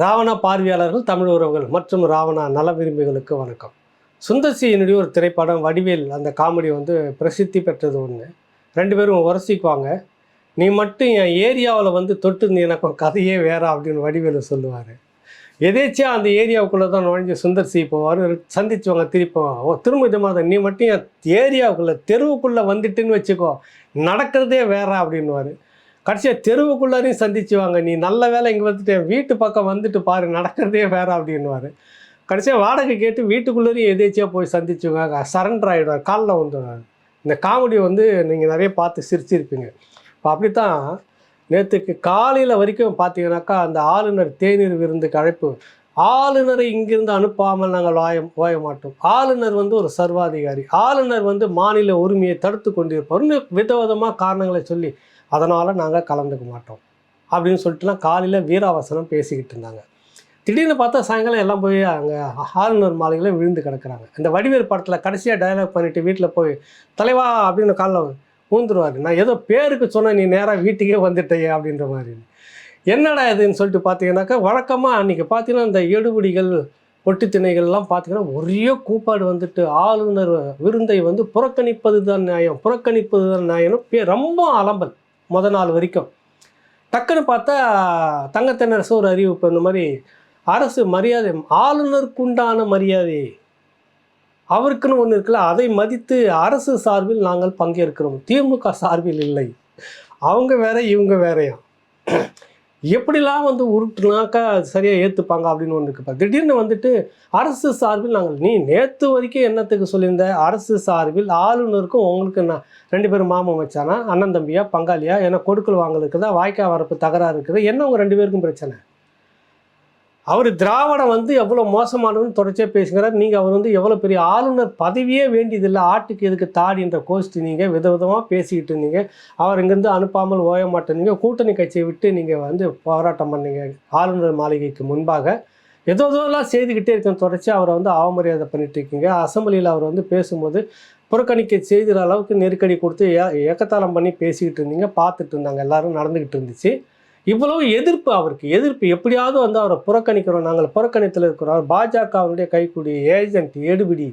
ராவணா பார்வையாளர்கள் தமிழ் உறவுகள் மற்றும் ராவணா நல விரும்பிகளுக்கு வணக்கம். சுந்தர்சியினுடைய ஒரு திரைப்படம் வடிவேல் அந்த காமெடி வந்து பிரசித்தி பெற்றது ஒன்று ரெண்டு பேரும் உரசிக்குவாங்க. நீ மட்டும் என் ஏரியாவில் வந்து தொட்டு நீ எனக்கு கதையே வேற அப்படின்னு வடிவேலு சொல்லுவார். எதேச்சியாக அந்த ஏரியாவுக்குள்ளே தான் நுழைஞ்சு சுந்தர்சி போவார் சந்திச்சுவாங்க திருப்பி ஓ திரும்ப இது மாதிரி நீ மட்டும் என் ஏரியாவுக்குள்ளே தெருவுக்குள்ளே வந்துட்டுன்னு வச்சுக்கோ நடக்கிறதே வேற அப்படின்னுவார். கடைசியாக தெருவுக்குள்ளாரையும் சந்திச்சுவாங்க. நீ நல்ல வேலை இங்கே வந்துட்டேன் வீட்டு பக்கம் வந்துட்டு பாரு நடக்கிறதே வேற அப்படின்வார் கடைசியாக வாடகை கேட்டு வீட்டுக்குள்ளேயும் எதேச்சியாக போய் சந்திச்சுவாங்க. சரண்டர் ஆகிடுவார் காலில் வந்துடுவார். இந்த காமெடி வந்து நீங்கள் நிறைய பார்த்து சிரிச்சிருப்பீங்க. இப்போ அப்படித்தான் நேற்றுக்கு காலையில் வரைக்கும் பார்த்தீங்கன்னாக்கா அந்த ஆளுநர் தேநீர் விருந்துக்கு அழைப்பு. ஆளுநரை இங்கிருந்து அனுப்பாமல் நாங்கள் ஓய ஓய மாட்டோம். ஆளுநர் வந்து ஒரு சர்வாதிகாரி. ஆளுநர் வந்து மாநில உரிமையை தடுத்து கொண்டிருப்பார்னு விதவிதமாக காரணங்களை சொல்லி அதனால் நாங்கள் கலந்துக்க மாட்டோம். அப்படின்னு சொல்லிட்டுலாம் காலையில் வீராவசனம் பேசிக்கிட்டு இருந்தாங்க. திடீர்னு பார்த்தா சாயங்காலம் எல்லாம் போய் அங்கே ஆளுநர் மாளிகையில் விழுந்து கிடக்குறாங்க. இந்த வடிவேல் படத்தில் கடைசியாக டயலாக் பண்ணிவிட்டு வீட்டில் போய் தலைவா அப்படின்னு காலைல ஊந்துருவார். நான் ஏதோ பேருக்கு சொன்னேன் நீ நேராக வீட்டுக்கே வந்துட்டேயே அப்படின்ற மாதிரி. என்னடா இதுன்னு சொல்லிட்டு பார்த்தீங்கன்னாக்கா வழக்கமாக அன்றைக்கி பார்த்தீங்கன்னா இந்த எடுபிடிகள் ஒட்டு திணைகள்லாம் பார்த்தீங்கன்னா ஒரே கூப்பாடு வந்துட்டு ஆளுநர் விருந்தை வந்து புறக்கணிப்பது தான் நியாயம் புறக்கணிப்பது தான் நியாயம்னு பே ரொம்ப அலம்பல். முத நாள் வரைக்கும். டக்குன்னு பார்த்தா தங்கத்தென்னரசு ஒரு அறிவிப்பு இந்த மாதிரி அரசு மரியாதை ஆளுநருக்குண்டான மரியாதை. அவருக்குன்னு ஒன்று இருக்குல்ல அதை மதித்து அரசு சார்பில் நாங்கள் பங்கேற்கிறோம். திமுக சார்பில் இல்லை. அவங்க வேற இவங்க வேறையா? எப்படிலாம் வந்து உருட்டுனாக்கா சரியாக ஏற்றுப்பாங்க அப்படின்னு ஒன்று இருக்குப்பா திடீர்னு வந்துட்டு அரசு சார்பில் நாங்கள் நீ நேற்று வரைக்கும் என்னத்துக்கு சொல்லியிருந்த? அரசு சார்பில் ஆளுநருக்கும் உங்களுக்கு நான் ரெண்டு பேரும் மாமன் வச்சானா அண்ணன் தம்பியா பங்காளியா ஏன்னா கொடுக்கல் வாங்கலுக்கு தான் வாய்க்கா வரப்பு தகராறு இருக்குது என்ன உங்கள் ரெண்டு பேருக்கும் பிரச்சனை? அவர் திராவிடம் வந்து எவ்வளோ மோசமானதுன்னு தொடர்ச்சியாக பேசுகிறார். நீங்கள் அவர் வந்து எவ்வளோ பெரிய ஆளுநர் பதவியே வேண்டியதில்லை. ஆட்டுக்கு எதுக்கு தாடின்ற கோஷ்டி நீங்கள் விதவிதமாக பேசிக்கிட்டு இருந்தீங்க. அவர் இங்கேருந்து அனுப்பாமல் ஓய மாட்டேனீங்க கூட்டணி கட்சியை விட்டு நீங்கள் வந்து போராட்டம் பண்ணீங்க. ஆளுநர் மாளிகைக்கு முன்பாக ஏதோ ஏதோலாம் செய்துக்கிட்டே இருக்கேன். தொடர்ச்சி அவரை வந்து அவமரியாதை பண்ணிட்டு இருக்கீங்க. அசம்பிளியில் அவர் வந்து பேசும்போது புறக்கணிக்க செய்கிற அளவுக்கு நெருக்கடி கொடுத்து ஏ ஏக்கத்தாளம் பண்ணி பேசிக்கிட்டு இருந்தீங்க. பார்த்துட்டு இருந்தாங்க. எல்லாரும் நடந்துக்கிட்டு இருந்துச்சு. இவ்வளவு எதிர்ப்பு அவருக்கு. எதிர்ப்பு எப்படியாவது வந்து அவரை புறக்கணிக்கிறோம் நாங்கள் புறக்கணித்தில் இருக்கிறோம். பாஜக அவருடைய கைக்குடி ஏஜென்ட் எடுபிடி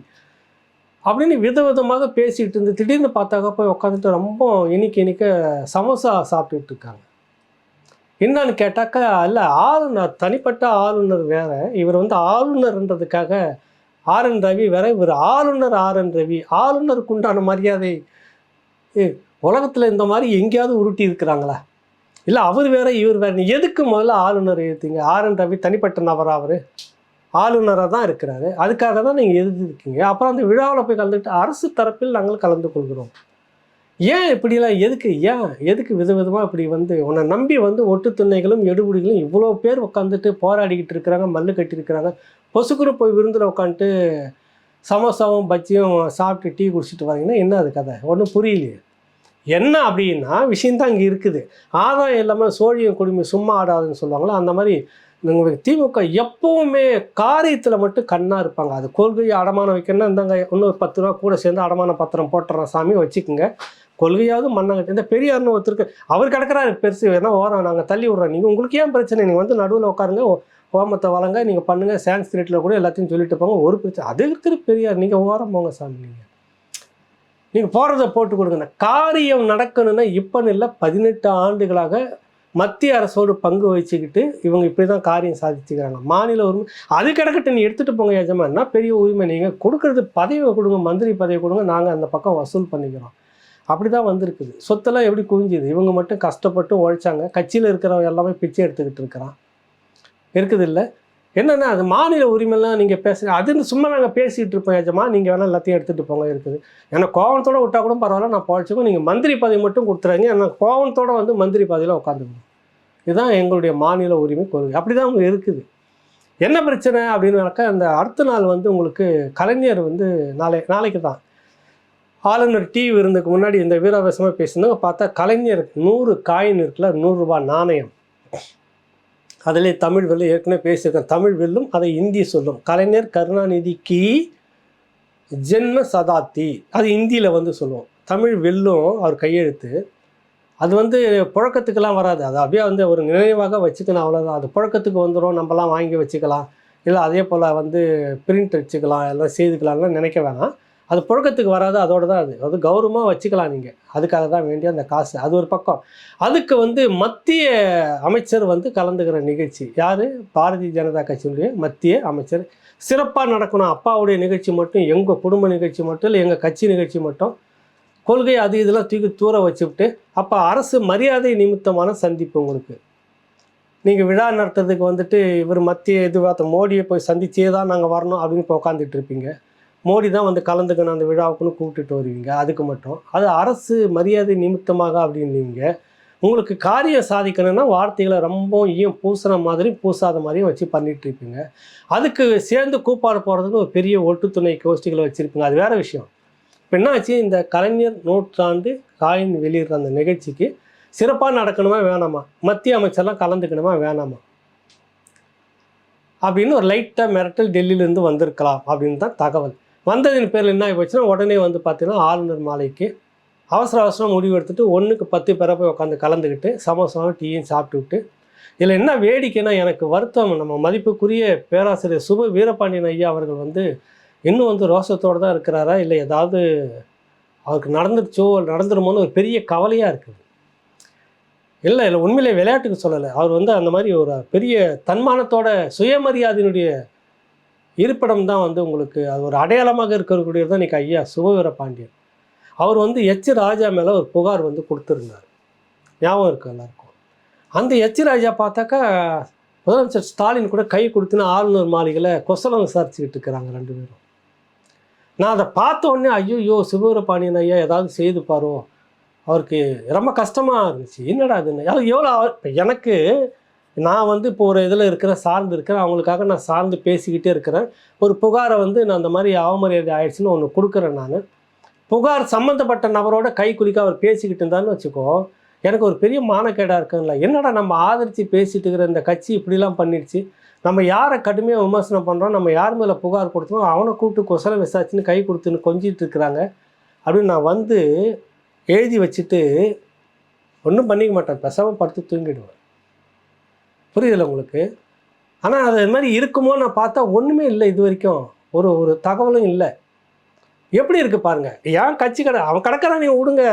அப்படின்னு விதவிதமாக பேசிகிட்டு இருந்து திடீர்னு பார்த்தாக்க போய் உட்காந்துட்டு ரொம்ப இனிக்க இனிக்க சமோசா சாப்பிட்டுட்டு இருக்காங்க. என்னன்னு கேட்டாக்கா இல்லை ஆளுநர் தனிப்பட்ட ஆளுநர் வேற. இவர் வந்து ஆளுநர்ன்றதுக்காக ஆர் என் ரவி வேற இவர் ஆளுநர் ஆர் என் ரவி. ஆளுநருக்கு உண்டான மரியாதை உலகத்தில் இந்த மாதிரி எங்கேயாவது உருட்டி இருக்கிறாங்களா? இல்லை அவர் வேற இவர் வேற. நீ எதுக்கு முதல்ல ஆளுநர் எழுத்தீங்க ஆர் என் ரவி தனிப்பட்ட நபராக அவர்? ஆளுநராக தான் இருக்கிறாரு. அதுக்காக தான் நீங்கள் எழுதிருக்கீங்க அப்புறம் அந்த விழாவில் போய் கலந்துக்கிட்டு அரசு தரப்பில் நாங்கள் கலந்து கொள்கிறோம். ஏன் இப்படிலாம் எதுக்கு? ஏன்? எதுக்கு விதவிதமாக இப்படி வந்து உன்னை நம்பி வந்து ஒட்டு துணைகளும் எடுபடிகளும் இவ்வளோ பேர் உட்காந்துட்டு போராடிக்கிட்டு இருக்கிறாங்க மல்லு கட்டியிருக்கிறாங்க. பொசுக்குன்னு போய் விருந்தில் உட்காந்துட்டு சமோசாவும் பஜ்ஜியும் சாப்பிட்டு டீ குடிச்சிட்டு வரீங்கன்னா என்ன அது கதை? ஒன்றும் புரியலையே. என்ன அப்படின்னா விஷயந்தான் இங்கே இருக்குது. ஆதாயம் இல்லாமல் சோழியம் குடும்பம் சும்மா ஆடாதுன்னு சொல்லுவாங்களோ? அந்த மாதிரி உங்களுக்கு திமுக எப்போவுமே காரியத்தில் மட்டும் கண்ணாக இருப்பாங்க. அது கொள்கையை அடமானம் வைக்கணும்னா இந்தாங்க இன்னொரு பத்து ரூபா கூட சேர்ந்து அடமான பத்திரம் போட்டுறேன் சாமி வச்சுக்கோங்க. கொள்கையாவது மண்ணாங்க இந்த பெரியார்னு ஒருத்தருக்கு அவர் கிடக்கிறாரு பெருசு வேணா ஓரம் நாங்கள் தள்ளி விட்றோம். நீங்கள் உங்களுக்கு ஏன் பிரச்சனை? நீங்கள் வந்து நடுவில் உட்காருங்க ஹோமத்தை ஓமத்தை வளங்க நீங்கள் பண்ணுங்கள் சான்ஸ்கிரிட்டில் கூட எல்லாத்தையும் சொல்லிட்டு போங்க ஒரு பிரச்சனை. அது இருக்கிற பெரியார் நீங்கள் ஓரம் போங்க சாமி நீங்கள் நீங்கள் போகிறத போட்டு கொடுங்க. காரியம் நடக்கணும்னா இப்போன்னு இல்லை பதினெட்டு ஆண்டுகளாக மத்திய அரசோடு பங்கு வச்சுக்கிட்டு இவங்க இப்படி தான் காரியம் சாதிச்சுக்கிறாங்க. மாநில உரிமை அது கிடக்கட்டு நீ எடுத்துகிட்டு போங்க எஜமான்னா பெரிய உரிமை? நீங்கள் கொடுக்குறது பதவியை கொடுங்க மந்திரி பதவி கொடுங்க நாங்கள் அந்த பக்கம் வசூல் பண்ணிக்கிறோம். அப்படி தான் வந்திருக்குது. சொத்தெல்லாம் எப்படி குவிஞ்சுது? இவங்க மட்டும் கஷ்டப்பட்டு உழைச்சாங்க. கட்சியில் இருக்கிறவங்க எல்லாமே பிச்சை எடுத்துக்கிட்டு இருக்கிறான். இருக்குது இல்லை என்னென்னா அது மாநில உரிமைலாம் நீங்கள் பேசுங்க அதுன்னு சும்மா நாங்கள் பேசிகிட்டு இருப்போம் ஏஜமா நீங்கள் வேணால் எல்லாத்தையும் எடுத்துகிட்டு போங்க இருக்குது. ஏன்னா கோவணத்தோடு விட்டா கூட பரவாயில்ல நான் பழச்சிக்கோ நீங்கள் மந்திரி பதவி மட்டும் கொடுத்துறாங்க ஏன்னா கோவணத்தோடு வந்து மந்திரி பதவியில் உட்காந்துக்கணும் இதுதான் எங்களுடைய மாநில உரிமை கொள்கை. அப்படி தான் உங்களுக்கு இருக்குது. என்ன பிரச்சனை அப்படின்னாக்கா அந்த அடுத்த நாள் வந்து உங்களுக்கு கலைஞர் வந்து நாளை நாளைக்கு தான். ஆளுநர் டி விருந்துக்கு முன்னாடி இந்த வீராவேசமாக பேசினாங்க பார்த்தா கலைஞர் நூறு காயின் இருக்குல்ல நூறுரூபா நாணயம். அதிலே தமிழ் வெல்லும் ஏற்கனவே பேசியிருக்கேன். தமிழ் வெல்லும் அதை இந்தி சொல்லும். கலைஞர் கருணாநிதிக்கு ஜென்ம சதாப்தி. அது இந்தியில் வந்து சொல்லுவோம். தமிழ் வெல்லும் அவர் கையெழுத்து. அது வந்து புழக்கத்துக்கெல்லாம் வராது. அது அப்படியே வந்து ஒரு நினைவாக வச்சுக்கணும் அவ்வளோதான் அது புழக்கத்துக்கு வந்துடும் நம்மலாம் வாங்கி வச்சுக்கலாம். இல்லை அதே போல் வந்து பிரிண்ட் வச்சுக்கலாம் எல்லாம் செய்துக்கலாம்லாம் நினைக்க வேணாம். அது புழக்கத்துக்கு வராது அதோட தான் அது. அது கௌரவமாக வச்சுக்கலாம் நீங்கள் அதுக்காக தான் வேண்டிய அந்த காசு. அது ஒரு பக்கம். அதுக்கு வந்து மத்திய அமைச்சர் வந்து கலந்துக்கிற நிகழ்ச்சி. யார்? பாரதிய ஜனதா கட்சியினுடைய மத்திய அமைச்சர். சிறப்பாக நடக்கணும். அப்பாவுடைய நிகழ்ச்சி மட்டும் எங்கள் குடும்ப நிகழ்ச்சி மட்டும் இல்லை எங்கள் கட்சி நிகழ்ச்சி மட்டும். கொள்கை அது இதெல்லாம் தூக்கி தூர வச்சுவிட்டு அப்போ அரசு மரியாதை நிமித்தமான சந்திப்பு உங்களுக்கு. நீங்கள் விழா நடத்துறதுக்கு வந்துட்டு இவர் மத்திய இது மோடியை போய் சந்திச்சே தான் நாங்கள் வரணும் அப்படின்னு இப்போ உட்காந்துட்டு இருப்பீங்க. மோடி தான் வந்து கலந்துக்கணும் அந்த விழாவுக்குன்னு கூப்பிட்டுட்டு வருவீங்க. அதுக்கு மட்டும். அது அரசு மரியாதை நிமித்தமாக அப்படின்னீங்க. உங்களுக்கு காரியம் சாதிக்கணும்னா வார்த்தைகளை ரொம்ப ஈயம் பூசுகிற மாதிரி பூசாத மாதிரியும் வச்சு பண்ணிட்டு இருப்பீங்க. அதுக்கு சேர்ந்து கூப்பாடு போகிறதுக்கு ஒரு பெரிய ஒட்டுத்துணை கோஷ்டிகளை வச்சுருப்பீங்க. அது வேறு விஷயம். இப்போ என்னாச்சு இந்த கலைஞர் நூற்றாண்டு காயின் வெளியிடுற அந்த நிகழ்ச்சிக்கு சிறப்பாக நடக்கணுமா வேணாமா? மத்திய அமைச்சர்லாம் கலந்துக்கணுமா வேணாமா? அப்படின்னு ஒரு லைட்டாக மிரட்டல் டெல்லியிலேருந்து வந்திருக்கலாம் அப்படின்னு தான் தகவல். வந்ததின் பேரில் என்ன ஆகி போச்சுன்னா உடனே வந்து பார்த்தீங்கன்னா ஆளுநர் மாலைக்கு அவசர அவசரம் முடிவு எடுத்துட்டு ஒன்றுக்கு பத்து பேரை போய் உட்காந்து கலந்துக்கிட்டு சமோசமாக டீயும் சாப்பிட்டுக்கிட்டு இதில் என்ன வேடிக்கைன்னா எனக்கு வருத்தம் நம்ம மதிப்புக்குரிய பேராசிரியர் சுப வீரபாண்டியன் ஐயா அவர்கள் வந்து இன்னும் வந்து ரோசத்தோடு தான் இருக்கிறாரா இல்லை ஏதாவது அவருக்கு நடந்துருச்சோ நடந்துருமோன்னு ஒரு பெரிய கவலையாக இருக்குது. இல்லை இல்லை உண்மையிலே விளையாட்டுக்கு சொல்லலை. அவர் வந்து அந்த மாதிரி ஒரு பெரிய தன்மானத்தோட சுயமரியாதையினுடைய இருப்பிடம் தான் வந்து உங்களுக்கு அது ஒரு அடையாளமாக இருக்கக்கூடியது தான் இன்றைக்கி ஐயா சுபவீர பாண்டியன். அவர் வந்து எச் ராஜா மேலே ஒரு புகார் வந்து கொடுத்துருந்தார். ஞாபகம் இருக்கு எல்லாருக்கும்? அந்த எச் ராஜா பார்த்தாக்கா முதலமைச்சர் ஸ்டாலின் கூட கை கொடுத்துன்னு ஆளுநர் மாளிகையில் கொசலம் விசாரிச்சுக்கிட்டு இருக்கிறாங்க ரெண்டு பேரும். நான் அதை பார்த்த உடனே ஐயோ சிவவீர பாண்டியன் ஐயா ஏதாவது செய்து பாரோ. அவருக்கு ரொம்ப கஷ்டமாக இருந்துச்சு. என்னடா அதுன்னு அது எவ்வளோ இப்போ எனக்கு நான் வந்து இப்போ ஒரு இதில் இருக்கிறேன் சார்ந்து இருக்கிறேன் அவங்களுக்காக நான் சார்ந்து பேசிக்கிட்டே இருக்கிறேன். ஒரு புகாரை வந்து நான் அந்த மாதிரி அவமரியாதை ஆயிடுச்சுன்னு ஒன்று கொடுக்குறேன் நான். புகார் சம்மந்தப்பட்ட நபரோட கை குலுக்க அவர் பேசிக்கிட்டு இருந்தான்னு வச்சுக்கோ எனக்கு ஒரு பெரிய மானக்கேடாக இருக்குங்களா என்னடா நம்ம ஆதரித்து பேசிகிட்டு இருக்கிற இந்த கட்சி இப்படிலாம் பண்ணிடுச்சு? நம்ம யாரை கடுமையாக விமர்சனம் பண்ணுறோம் நம்ம யார் மேலே புகார் கொடுத்தோம்? அவனை கூப்பிட்டு கொசலை விசாரிச்சுன்னு கை கொடுத்துன்னு கொஞ்சிட்டு இருக்கிறாங்க. அப்படின்னு நான் வந்து எழுதி வச்சுட்டு ஒன்றும் பண்ணிக்க மாட்டேன். பெசாமல் படுத்து தூங்கிடுவேன். புரியுதுல உங்களுக்கு? ஆனால் அது மாதிரி இருக்குமோ நான் பார்த்தா ஒன்றுமே இல்லை இது வரைக்கும். ஒரு ஒரு தகவலும் இல்லை. எப்படி இருக்குது பாருங்கள் ஏன் கட்சி கடை அவன் கடற்கரை நீ விடுங்க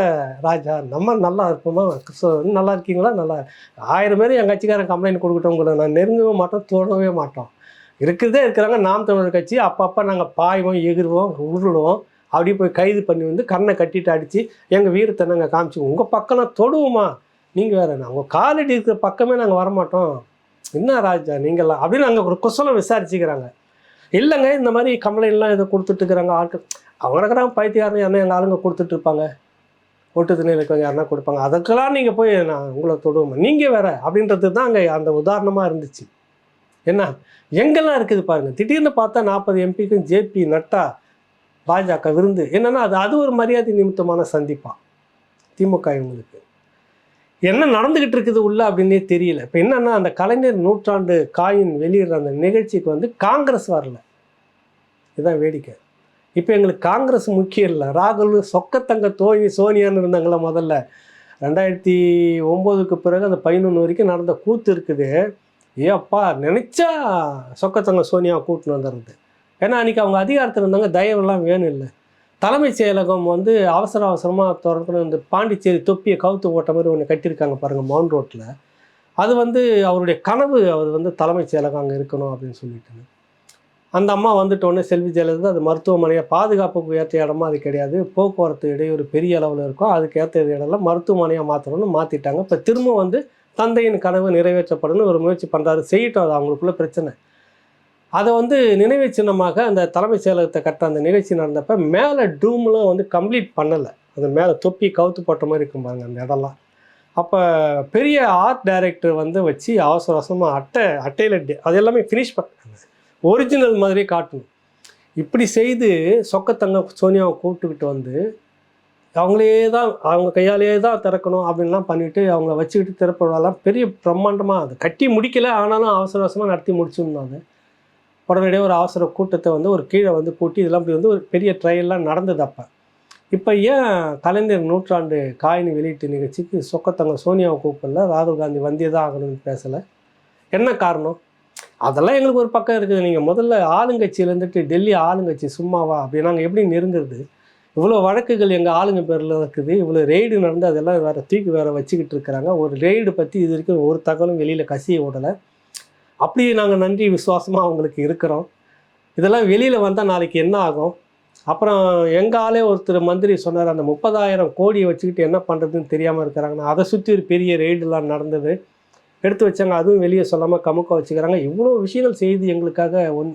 ராஜா. நம்ம நல்லா இருப்போமா? நல்லா இருக்கீங்களா? நல்லா ஆயிரம் பேர் என் கட்சிக்காரன் கம்ப்ளைண்ட் கொடுக்கட்டும் உங்களை நான் நெருங்கவே மாட்டோம் தொடவே மாட்டோம். இருக்கிறதே இருக்கிறாங்க நாம் தமிழர் கட்சி. அப்பப்போ நாங்கள் பாய்வோம் எகிருவோம் உருளுவோம். அப்படியே போய் கைது பண்ணி வந்து கண்ணை கட்டிட்டு அடித்து எங்கள் வீரத்தை நாங்கள் காமிச்சு உங்கள் பக்கம்லாம் தொடுவோமா? நீங்கள் வேறு உங்கள் காலடி இருக்கிற பக்கமே நாங்கள் வரமாட்டோம். என்ன ராஜா நீங்கள்லாம்? அப்படின்னு அங்கே ஒரு கொசலம் விசாரிச்சுக்கிறாங்க. இல்லைங்க இந்த மாதிரி கம்ப்ளைண்ட்லாம் இதை கொடுத்துட்ருக்குறாங்க ஆட்கள். அவங்க இருக்கிறாங்க பைத்தியாரன் யாருன்னா எங்கள் ஆளுங்க கொடுத்துட்டு இருப்பாங்க ஓட்டு துணியில் இருக்கவங்க யாருன்னா கொடுப்பாங்க. அதுக்கெல்லாம் நீங்கள் போய் நான் உங்களை தொடுவோம் நீங்கள் வேற. அப்படின்றது தான் அங்கே அந்த உதாரணமாக இருந்துச்சு. என்ன? எங்கெல்லாம் இருக்குது பாருங்கள் திடீர்னு பார்த்தா நாற்பது எம்பிக்கும் ஜேபி நட்டா பாஜக விருந்து. என்னன்னா அது அது ஒரு மரியாதை நிமித்தமான சந்திப்பாக திமுக இவங்களுக்கு. என்ன நடந்துக்கிட்டு இருக்குது உள்ள அப்படின்னே தெரியல. இப்போ என்னன்னா அந்த கலைஞர் நூற்றாண்டு காயின் வெளியிடுற அந்த நிகழ்ச்சிக்கு வந்து காங்கிரஸ் வரல. இதுதான் வேடிக்கை. இப்போ எங்களுக்கு காங்கிரஸ் முக்கியம் இல்லை. ராகுல் சொக்கத்தங்க தோனி சோனியான்னு இருந்தாங்களா முதல்ல. ரெண்டாயிரத்தி ஒம்போதுக்கு பிறகு அந்த பதினொன்று வரைக்கும் நடந்த கூத்து இருக்குது. ஏப்பா நினச்சா சொக்கத்தங்க சோனியா கூட்டின்னு வந்துடுறது. ஏன்னா அன்றைக்கி அவங்க அதிகாரத்தில் இருந்தாங்க தயவெல்லாம் வேணும் இல்லை. தலைமைச் செயலகம் வந்து அவசர அவசரமாக திறக்கணும். இந்த பாண்டிச்சேரி தொப்பியை கவுத்து போட்ட மாதிரி ஒன்று கட்டியிருக்காங்க பாருங்கள் மவுண்ட் ரோட்டில் அது வந்து அவருடைய கனவு அவர் வந்து தலைமைச் செயலகம் அங்கே இருக்கணும் அப்படின்னு சொல்லிட்டு. அந்த அம்மா வந்துட்டோடனே செல்வி ஜெயலலிதா அது மருத்துவமனையை பாதுகாப்புக்கு ஏற்ற இடமா அது கிடையாது. போக்குவரத்து இடையூறு பெரிய அளவில் இருக்கும். அதுக்கு ஏற்ற இடம்லாம் மருத்துவமனையாக மாற்றணும்னு மாற்றிட்டாங்க இப்போ திரும்ப வந்து தந்தையின் கனவு நிறைவேற்றப்படும்னு ஒரு முயற்சி பண்ணுறாரு செய்யட்டும் அது அவங்களுக்குள்ள பிரச்சனை. அதை வந்து நினைவு சின்னமாக அந்த தலைமைச் செயலகத்தை கட்ட அந்த நிகழ்ச்சி நடந்தப்ப மேலே டூம்லாம் வந்து கம்ப்ளீட் பண்ணலை. அந்த மேலே தொப்பி கவுத்து போட்ட மாதிரி இருக்கும் பாருங்க அந்த இடம்லாம். அப்போ பெரிய ஆர்ட் டைரக்டர் வந்து வச்சு அவசர அவசரமாக அட்டை அட்டையில் அது எல்லாமே ஃபினிஷ் பண்ணாங்க ஒரிஜினல் மாதிரியே காட்டணும். இப்படி செய்து சொக்கத்தங்க சோனியாவை கூப்பிட்டுக்கிட்டு வந்து அவங்களே தான் அவங்க கையாலேயே தான் திறக்கணும் அப்படின்லாம் பண்ணிவிட்டு அவங்கள வச்சுக்கிட்டு திறப்பதெல்லாம் பெரிய பிரம்மாண்டமாக அது கட்டி முடிக்கலை ஆனாலும் அவசர அவசரமாக நடத்தி முடிச்சிருந்தாங்க உடனடியாக ஒரு அவசர கூட்டத்தை வந்து ஒரு கீழே வந்து கூட்டி இதெல்லாம் இப்படி வந்து ஒரு பெரிய ட்ரையல்லாம் நடந்தது அப்போ. இப்போ ஏன் கலைஞர் நூற்றாண்டு காயின் வெளியீட்டு நிகழ்ச்சிக்கு சொக்கத்தங்க சோனியாவை கூப்பிடல? ராகுல் காந்தி வந்தே தான் ஆகணும்னு பேசலை. என்ன காரணம்? அதெல்லாம் எங்களுக்கு ஒரு பக்கம் இருக்குது. நீங்கள் முதல்ல ஆளுங்கட்சியிலேருந்துட்டு டெல்லி ஆளுங்கட்சி சும்மாவா? அப்படி நாங்கள் எப்படி நெருங்குறது? இவ்வளோ வழக்குகள் எங்கள் ஆளுங்க பேரில் இருக்குது. இவ்வளோ ரெய்டு நடந்து அதெல்லாம் வேறு தூக்கி வேறு வச்சுக்கிட்டு இருக்கிறாங்க. ஒரு ரெய்டு பற்றி இது வரைக்கும் ஒரு தகவலும் வெளியில் கசிய விடலை அப்படியே நாங்கள் நன்றி விசுவாசமாக அவங்களுக்கு இருக்கிறோம். இதெல்லாம் வெளியில் வந்தால் நாளைக்கு என்ன ஆகும்? அப்புறம் எங்காலே ஒருத்தர் மந்திரி சொன்னார் அந்த முப்பதாயிரம் கோடியை வச்சுக்கிட்டு என்ன பண்ணுறதுன்னு தெரியாமல் இருக்கிறாங்கன்னா அதை சுற்றி ஒரு பெரிய ரெய்டுலாம் நடந்தது. எடுத்து வச்சாங்க அதுவும் வெளியே சொல்லாமல் கமுக்க வச்சுக்கிறாங்க. இவ்வளோ விஷயங்கள் செய்து எங்களுக்காக ஒன்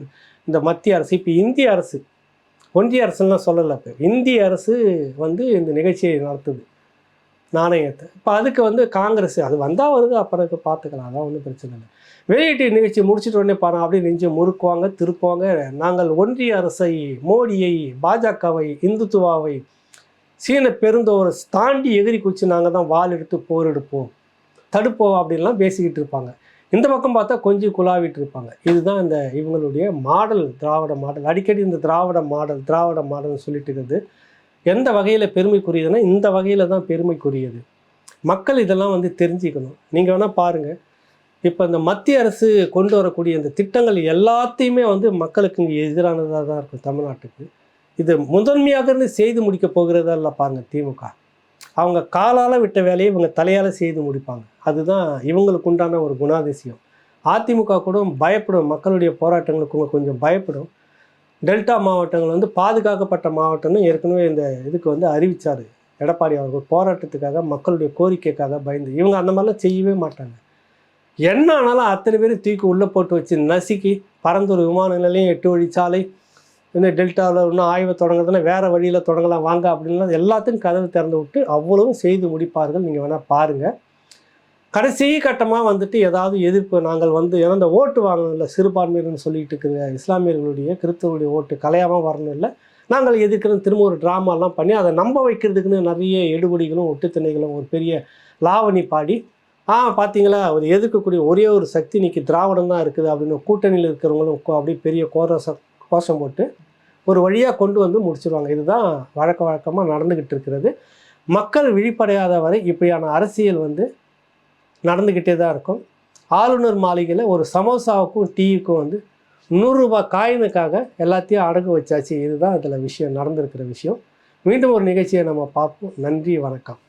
இந்த மத்திய அரசு இப்போ இந்திய அரசு ஒன்றிய அரசுலாம் சொல்லலை இப்போ இந்திய அரசு வந்து இந்த நிகழ்ச்சியை நடத்துது. நாணயத்தை. இப்போ அதுக்கு வந்து காங்கிரஸ் அது வந்தால் வருது அப்புறம் பார்த்துக்கலாம் அதான் ஒன்றும் பிரச்சனை இல்லை. வெளியீட்டு நிகழ்ச்சி முடிச்சிட்ட உடனே பாருங்க அப்படியே நெஞ்சு முறுக்குவாங்க திருப்புவாங்க. நாங்கள் ஒன்றிய அரசை மோடியை பாஜகவை இந்துத்துவாவை சீன பெருந்தோரை தாண்டி எகிரி குச்சி நாங்கள் தான் வால் எடுத்து போர் எடுப்போம். தடுப்போம் அப்படின்லாம் பேசிக்கிட்டு இருப்பாங்க. இந்த பக்கம் பார்த்தா கொஞ்சம் குழாவிட்டு இருப்பாங்க. இதுதான் இந்த இவங்களுடைய மாடல் திராவிட மாடல். அடிக்கடி இந்த திராவிட மாடல் திராவிட மாடல்னு சொல்லிட்டு இருக்கிறது எந்த வகையில் பெருமைக்குரியதுன்னா இந்த வகையில் தான் பெருமைக்குரியது. மக்கள் இதெல்லாம் வந்து தெரிஞ்சுக்கணும். நீங்கள் வேணால் பாருங்கள் இப்போ இந்த மத்திய அரசு கொண்டு வரக்கூடிய இந்த திட்டங்கள் எல்லாத்தையுமே வந்து மக்களுக்கு இங்கே எதிரானதாக தான் இருக்கும் தமிழ்நாட்டுக்கு. இது முதன்மையாக இருந்து செய்து முடிக்க போகிறதா இல்லை பாருங்கள் திமுக. அவங்க காலால் விட்ட வேலையை இவங்க தலையால் செய்து முடிப்பாங்க. அதுதான் இவங்களுக்கு உண்டான ஒரு குணாதிசயம். அதிமுக கூட பயப்படும். மக்களுடைய போராட்டங்களுக்கு கொஞ்சம் பயப்படும். டெல்டா மாவட்டங்கள் வந்து பாதுகாக்கப்பட்ட மாவட்டம்னு ஏற்கனவே இந்த இதுக்கு வந்து அறிவித்தார் எடப்பாடி அவர்கள் போராட்டத்துக்காக மக்களுடைய கோரிக்கைக்காக பயந்து. இவங்க அந்த மாதிரிலாம் செய்யவே மாட்டாங்க. என்ன ஆனாலும் அத்தனை பேர் தூக்கி உள்ளே போட்டு வச்சு நசுக்கி பரந்தூர் விமான நிலையம் எட்டு வழிச்சாலை இந்த டெல்டாவில் இன்னும் ஆய்வை தொடங்குறதுனா வேறு வழியில் தொடங்கலாம் வாங்க அப்படின்லாம் எல்லாத்துக்கும் கதவு திறந்து விட்டு அவ்வளவும் செய்து முடிப்பார்கள். நீங்கள் வேணால் பாருங்கள் கடைசி கட்டமாக வந்துட்டு ஏதாவது எதிர்ப்பு நாங்கள் வந்து ஏன்னா இந்த ஓட்டு வாங்கல சிறுபான்மையினர்னு சொல்லிட்டு இருக்கிற இஸ்லாமியர்களுடைய கிறிஸ்தவருடைய ஓட்டு கலையாமல் வரணும் இல்லை. நாங்கள் எதிர்க்கிறோம் திரும்ப ஒரு ட்ராமாலாம் பண்ணி அதை நம்ப வைக்கிறதுக்குன்னு நிறைய எடுபடிகளும் ஒட்டுத்திணைகளும் ஒரு பெரிய லாவணி பாடி ஆ பார்த்தீங்களா ஒரு எதிர்க்கக்கூடிய ஒரே ஒரு சக்தி இன்னைக்கு திராவிடம் தான் இருக்குது அப்படின்னு கூட்டணியில் இருக்கிறவங்களும் அப்படியே பெரிய கோரச கோஷம் போட்டு ஒரு வழியாக கொண்டு வந்து முடிச்சிருவாங்க. இதுதான் வழக்க வழக்கமாக நடந்துக்கிட்டு இருக்கிறது. மக்கள் விழிப்படையாத வரை இப்படியான அரசியல் வந்து நடந்துக்கிட்டே தான் இருக்கும். ஆளுநர் மாளிகையில் ஒரு சமோசாவுக்கும் டீயுக்கும் வந்து நூறுரூபா காயினுக்காக எல்லாத்தையும் அடகு வச்சாச்சு. இதுதான் அதில் விஷயம் நடந்திருக்கிற விஷயம். மீண்டும் ஒரு நிகழ்ச்சியை நம்ம பார்ப்போம். நன்றி வணக்கம்.